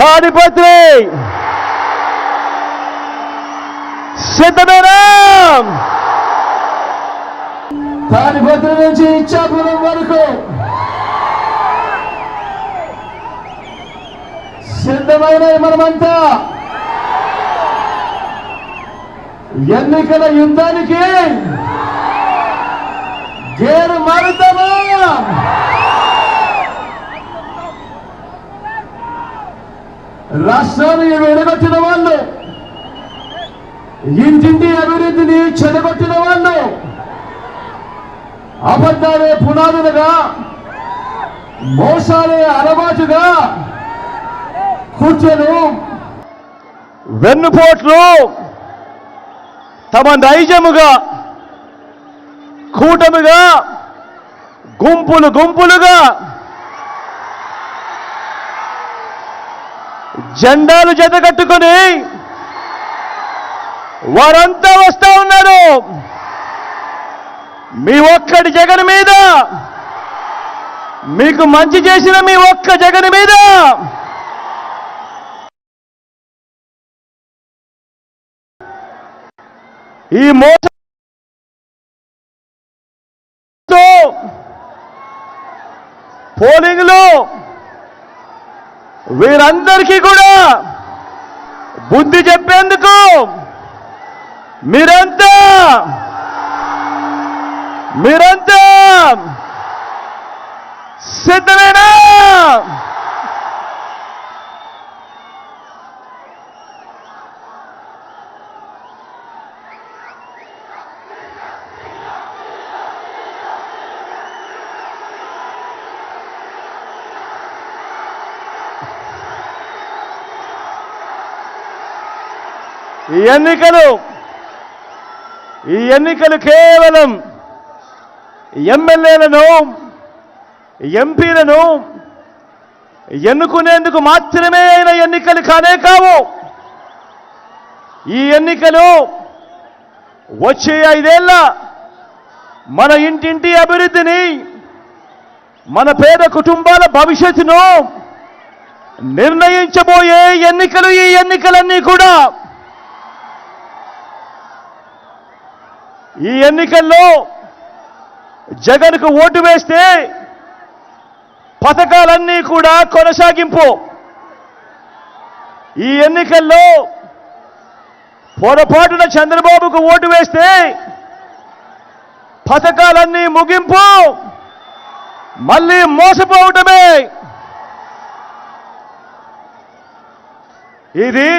తాడిపత్రి. సిద్ధమేనా తాడిపత్రి నుంచి ఇచ్చాపురం వరకు. సిద్ధమైన మనమంతా. ఎన్నికల యుద్ధానికి గేరు మారుతామా? రాష్ట్రాన్ని విడగొట్టిన వాళ్ళు ఇంటింటి అభివృద్ధిని చెడగొట్టిన వాళ్ళు అబద్ధాలే పునాదులుగా మోసాలే అలవాటుగా కూర్చొని వెన్నుపోట్లు తమ నైజముగా కూటమిగా గుంపులు గుంపులుగా జెండాలు జతకట్టుకొని వారంతా వస్తా ఉన్నారు. మీ ఒక్కడి జగన్ మీద మీకు మంచి చేసిన మీ ఒక్క జగన్ మీద. ఈ మోసంతో పోలింగ్లో వీరందరికీ కూడా బుద్ధి చెప్పేందుకు మీరంతా మీరంతా సిద్ధమేనా? ఈ ఎన్నికలు ఈ ఎన్నికలు కేవలం ఎమ్మెల్యేలను ఎంపీలను ఎన్నుకునేందుకు మాత్రమే అయిన ఎన్నికలు కానే కావు. ఈ ఎన్నికలు వచ్చే ఐదేళ్ళ మన ఇంటింటి అభివృద్ధిని మన పేద కుటుంబాల భవిష్యత్తును నిర్ణయించబోయే ఎన్నికలు ఈ ఎన్నికలన్నీ కూడా ఈ ఎన్నికల్లో జగన్కు ఓటు వేస్తే పథకాలన్నీ కూడా కొనసాగింపు. ఈ ఎన్నికల్లో పొరపాటున చంద్రబాబుకు ఓటు వేస్తే పథకాలన్నీ ముగింపు. మళ్ళీ మోసపోవటమే. ఇది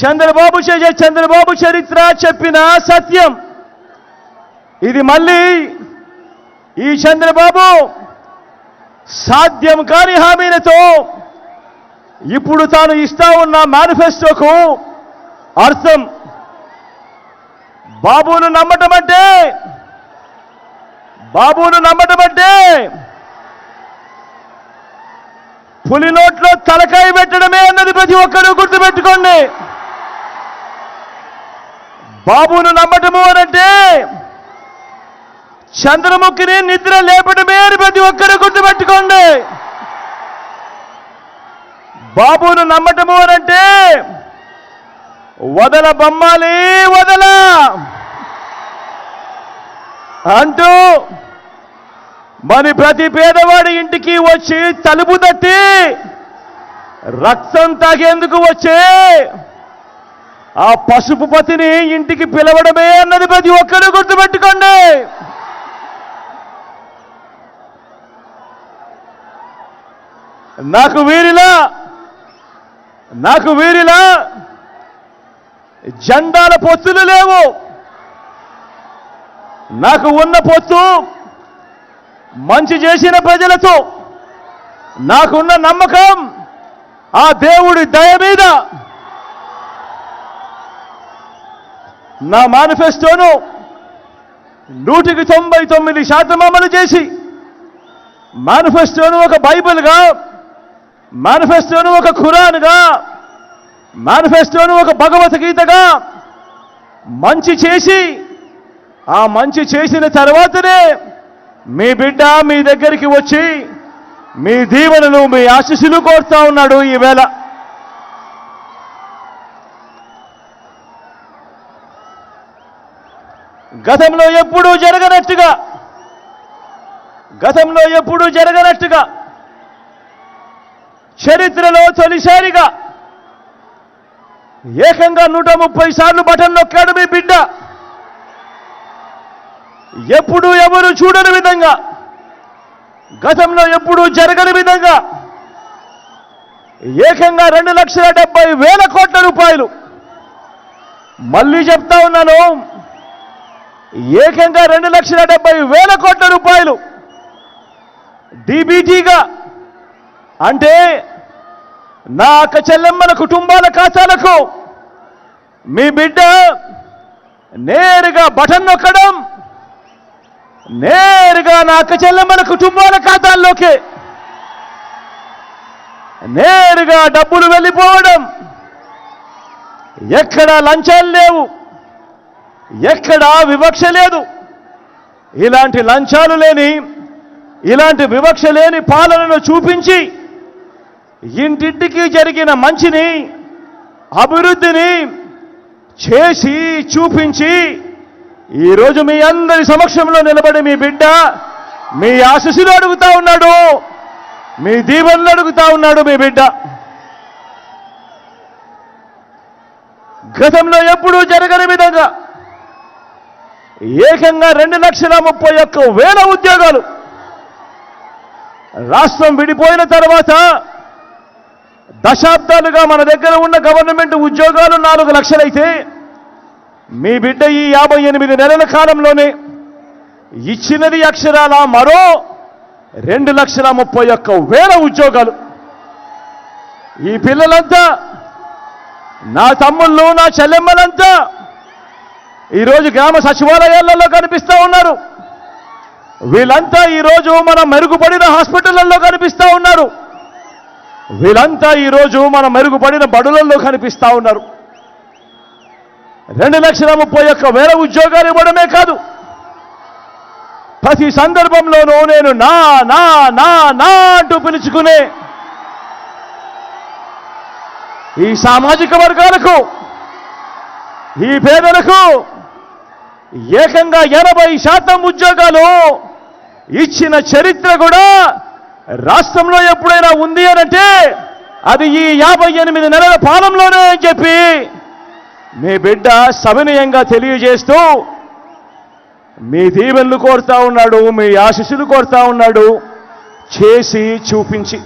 చంద్రబాబు చేసే చంద్రబాబు చరిత్ర చెప్పిన సత్యం. ఇది మళ్ళీ ఈ చంద్రబాబు సాధ్యం కాని హామీలతో ఇప్పుడు తాను ఇస్తా ఉన్న మేనిఫెస్టోకు అర్థం. బాబును నమ్మటం అంటే బాబును నమ్మటం అంటే పులి నోట్లో తలకాయ పెట్టడమే అన్నది ప్రతి ఒక్కరూ గుర్తుపెట్టుకోండి. బాబును నమ్మటము అనంటే చంద్రముఖిని నిద్ర లేపటమే అని ప్రతి ఒక్కరూ గుర్తుపెట్టుకోండి. బాబును నమ్మటము అనంటే వదల బొమ్మాలి వదల అంటూ మరి ప్రతి పేదవాడి ఇంటికి వచ్చి తలుపు తట్టి రక్తం తాగేందుకు వచ్చే ఆ పసుపు పతిని ఇంటికి పిలవడమే అన్నది ప్రతి ఒక్కరూ గుర్తుపెట్టుకోండి. నాకు వీరిలా నాకు వీరిలా జెండాల పొత్తులు లేవు. నాకు ఉన్న పొత్తు మంచి చేసిన ప్రజలతో నాకున్న నమ్మకం ఆ దేవుడి దయ మీద. నా మేనిఫెస్టోను నూటికి తొంభై తొమ్మిది శాతం అమలు చేసి మేనిఫెస్టోను ఒక బైబిల్గా మేనిఫెస్టోను ఒక ఖురాన్గా మేనిఫెస్టోను ఒక భగవద్గీతగా మంచి చేసి ఆ మంచి చేసిన తర్వాతనే మీ బిడ్డ మీ దగ్గరికి వచ్చి మీ దీవెనలు మీ ఆశీస్సులు కోరుతా ఉన్నాడు ఈవేళ గతంలో ఎప్పుడూ జరగనట్టుగా గతంలో ఎప్పుడూ జరగనట్టుగా చరిత్రలో తొలిసారిగా ఏకంగా నూట ముప్పై సార్లు బటన్ నొక్కాడు మీ బిడ్డ. ఎప్పుడు ఎవరు చూడని విధంగా గతంలో ఎప్పుడూ జరగని విధంగా ఏకంగా రెండు లక్షల డెబ్బై వేల కోట్ల రూపాయలు. మళ్ళీ చెప్తా ఉన్నాను ఏకంగా రెండు లక్షల డెబ్బై వేల కోట్ల రూపాయలు డీబీటీగా. అంటే నా అక్క చెల్లెమ్మల కుటుంబాల ఖాతాలకు మీ బిడ్డ నేరుగా బటన్ నొక్కడం నేరుగా నా అక్క చెల్లెమ్మల కుటుంబాల ఖాతాల్లోకి నేరుగా డబ్బులు వెళ్ళిపోవడం. ఎక్కడా లంచాలు లేవు. ఎక్కడా వివక్ష లేదు. ఇలాంటి లంచాలు లేని ఇలాంటి వివక్ష లేని పాలనను చూపించి ఇంటింటికి జరిగిన మంచిని అభివృద్ధిని చేసి చూపించి ఈరోజు మీ అందరి సమక్షంలో నిలబడి మీ బిడ్డ మీ ఆశీస్సులు అడుగుతా ఉన్నాడు. మీ దీవెనలు అడుగుతా ఉన్నాడు మీ బిడ్డ. గతంలో ఎప్పుడూ జరగని విధంగా ఏకంగా రెండు లక్షల ముప్పై ఒక్క వేల ఉద్యోగాలు. రాష్ట్రం విడిపోయిన తర్వాత దశాబ్దాలుగా మన దగ్గర ఉన్న గవర్నమెంట్ ఉద్యోగాలు నాలుగు లక్షలైతే మీ బిడ్డ ఈ యాభై ఎనిమిది నెలల కాలంలోనే ఇచ్చినది అక్షరాల మరో రెండు లక్షల ముప్పై ఒక్క వేల ఉద్యోగాలు. ఈ పిల్లలంతా నా తమ్ముళ్ళు నా చెల్లెమ్మలంతా ఈరోజు గ్రామ సచివాలయాలలో కనిపిస్తూ ఉన్నారు. వీళ్ళంతా ఈరోజు మన మెరుగుపడిన హాస్పిటళ్ళలో కనిపిస్తూ ఉన్నారు. వీళ్ళంతా ఈరోజు మన మెరుగుపడిన బడులలో కనిపిస్తూ ఉన్నారు. రెండు లక్షల ముప్పై ఒక్క వేల ఉద్యోగాలు ఇవ్వడమే కాదు. ప్రతి సందర్భంలోనూ నేను నా నా నా నా అంటూ పిలుచుకునే ఈ సామాజిక వర్గాలకు ఈ పేదలకు ఏకంగా ఎనభై శాతం ఉద్యోగాలు ఇచ్చిన చరిత్ర కూడా రాష్ట్రంలో ఎప్పుడైనా ఉంది అనంటే అది ఈ యాభై ఎనిమిది నెలల పాలనలోనే అని చెప్పి మీ బిడ్డ సవినయంగా తెలియజేస్తూ మీ దీవెనలు కోరుతా ఉన్నాడు మీ ఆశీస్సులు కోరుతా ఉన్నాడు చేసి చూపించి.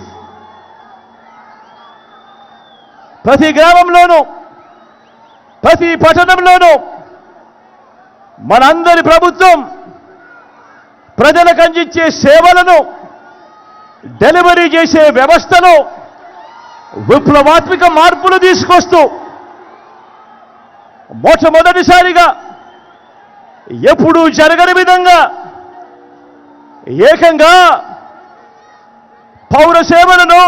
ప్రతి గ్రామంలోనూ ప్రతి పట్టణంలోనూ మనందరి ప్రభుత్వం ప్రజలకు అందించే సేవలను డెలివరీ చేసే వ్యవస్థలో విప్లవాత్మక మార్పులు తీసుకొస్తూ మొట్టమొదటిసారిగా ఎప్పుడూ జరగని విధంగా ఏకంగా పౌర సేవలను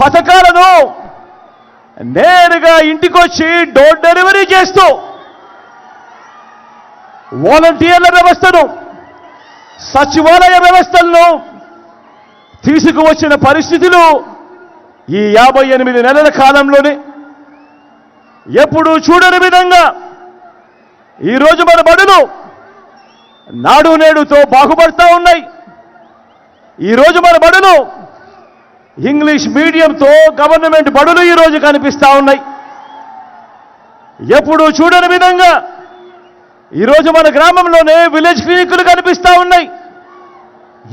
పథకాలను నేరుగా ఇంటికొచ్చి డోర్ డెలివరీ చేస్తూ వాలంటీర్ల వ్యవస్థను సచివాలయ వ్యవస్థలను తీసుకువచ్చిన పరిస్థితులు ఈ యాభై ఎనిమిది నెలల కాలంలోనే ఎప్పుడూ చూడని విధంగా ఈరోజు మన బడులు నాడు నేడుతో బాగుపడతా ఉన్నాయి. ఈరోజు మన బడులు ఇంగ్లీష్ మీడియంతో గవర్నమెంట్ బడులు ఈరోజు కనిపిస్తూ ఉన్నాయి. ఎప్పుడు చూడని విధంగా ఈరోజు మన గ్రామంలోనే విలేజ్ క్లినిక్లు కనిపిస్తూ ఉన్నాయి.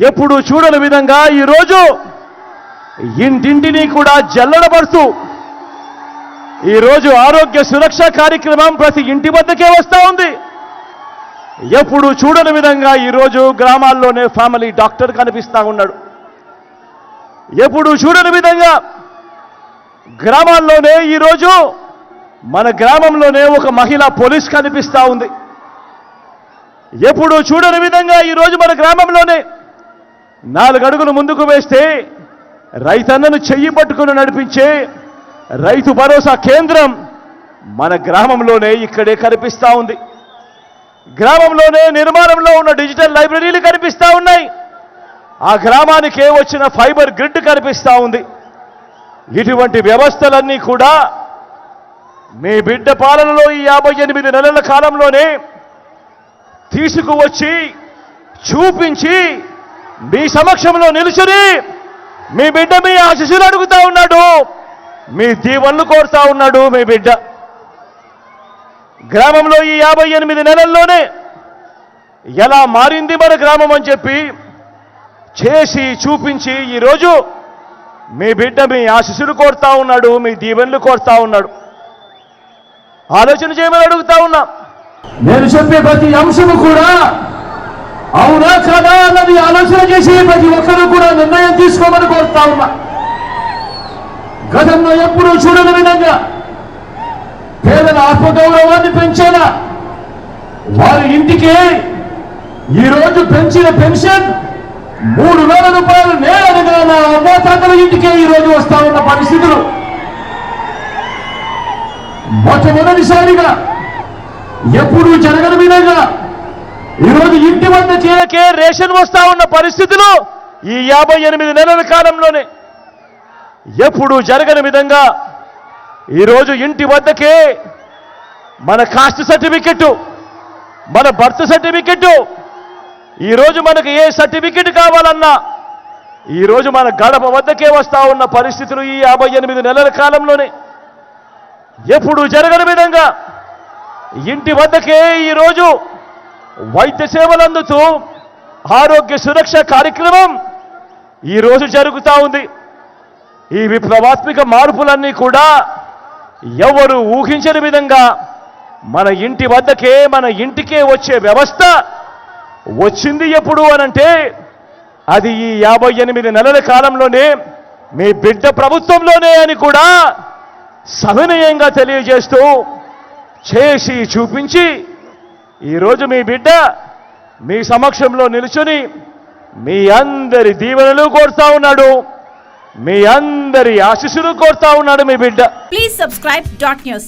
ఎప్పుడు చూడని విధంగా ఈరోజు ఇంటింటిని కూడా జల్లడబడుతూ ఈరోజు ఆరోగ్య సురక్ష కార్యక్రమం ప్రతి ఇంటి వద్దకే వస్తూ ఉంది. ఎప్పుడు చూడని విధంగా ఈరోజు గ్రామాల్లోనే ఫ్యామిలీ డాక్టర్ కనిపిస్తూ ఉన్నాడు. ఎప్పుడు చూడని విధంగా గ్రామాల్లోనే ఈరోజు మన గ్రామంలోనే ఒక మహిళా పోలీస్ కనిపిస్తూ ఉంది. ఎప్పుడు చూడని విధంగా ఈరోజు మన గ్రామంలోనే నాలుగు అడుగులు ముందుకు వేస్తే రైతన్నను చెయ్యి పట్టుకుని నడిపించే రైతు భరోసా కేంద్రం మన గ్రామంలోనే ఇక్కడే కనిపిస్తూ ఉంది. గ్రామంలోనే నిర్మాణంలో ఉన్న డిజిటల్ లైబ్రరీలు కనిపిస్తూ ఉన్నాయి. ఆ గ్రామానికే వచ్చిన ఫైబర్ గ్రిడ్ కనిపిస్తూ ఉంది. ఇటువంటి వ్యవస్థలన్నీ కూడా మీ బిడ్డ పాలనలో ఈ యాభై ఎనిమిది నెలల కాలంలోనే తీసుకువచ్చి చూపించి మీ సమక్షంలో నిలుచుని మీ బిడ్డ మీ ఆశిస్సులు అడుగుతా ఉన్నాడు. మీ దీవెనలు కోరుతా ఉన్నాడు మీ బిడ్డ. గ్రామంలో ఈ యాభై ఎనిమిది నెలల్లోనే ఎలా మారింది మన గ్రామం అని చెప్పి చేసి చూపించి ఈరోజు మీ బిడ్డ మీ ఆశిస్సులు కోరుతా ఉన్నాడు మీ దీవెనలు కోరుతా ఉన్నాడు. ఆలోచన చేయమని అడుగుతా ఉన్నా. నేను చెప్పే ప్రతి అంశము కూడా అవునా కదా అన్నది ఆలోచన చేసి ప్రతి ఒక్కరూ కూడా నిర్ణయం తీసుకోమని కోరుతా ఉన్నా. గతంలో ఎప్పుడూ చూడని విధంగా పేదల ఆత్మగౌరవాన్ని పెంచేలా వారి ఇంటికి ఈరోజు పెంచిన పెన్షన్ మూడు వేల రూపాయలు నేరుగా నా అవ్వాతాతల ఇంటికే ఈరోజు వస్తా ఉన్న పరిస్థితులు. మొట్టమొదటిసారిగా ఎప్పుడూ జరగని విధంగా ఈరోజు ఇంటి వద్ద చేరకే రేషన్ వస్తా ఉన్న పరిస్థితులు ఈ యాభై ఎనిమిది నెలల కాలంలోనే ఎప్పుడు జరగని విధంగా ఈరోజు ఇంటి వద్దకే మన కాస్ట్ సర్టిఫికెట్ మన బర్త్ సర్టిఫికెట్ ఈరోజు మనకు ఏ సర్టిఫికెట్ కావాలన్నా ఈరోజు మన గడప వద్దకే వస్తా ఉన్న పరిస్థితులు ఈ యాభై ఎనిమిది నెలల కాలంలోనే ఎప్పుడు జరగని విధంగా ఇంటి వద్దకే ఈరోజు వైద్య సేవలు అందుతూ ఆరోగ్య సురక్ష కార్యక్రమం ఈరోజు జరుగుతూ ఉంది. ఈ విప్లవాత్మిక మార్పులన్నీ కూడా ఎవరు ఊహించని విధంగా మన ఇంటి వద్దకే మన ఇంటికే వచ్చే వ్యవస్థ వచ్చింది ఎప్పుడు అనంటే అది ఈ యాభై ఎనిమిది నెలల కాలంలోనే మీ బిడ్డ ప్రభుత్వంలోనే అని కూడా సవినయంగా తెలియజేస్తూ చేసి చూపించి ఈరోజు మీ బిడ్డ మీ సమక్షంలో నిలుచుని మీ అందరి దీవెనలు కోరుతా ఉన్నాడు. మీ అందరి ఆశీస్సులు కోరుతా ఉన్నాడు మీ బిడ్డ. Please subscribe dot news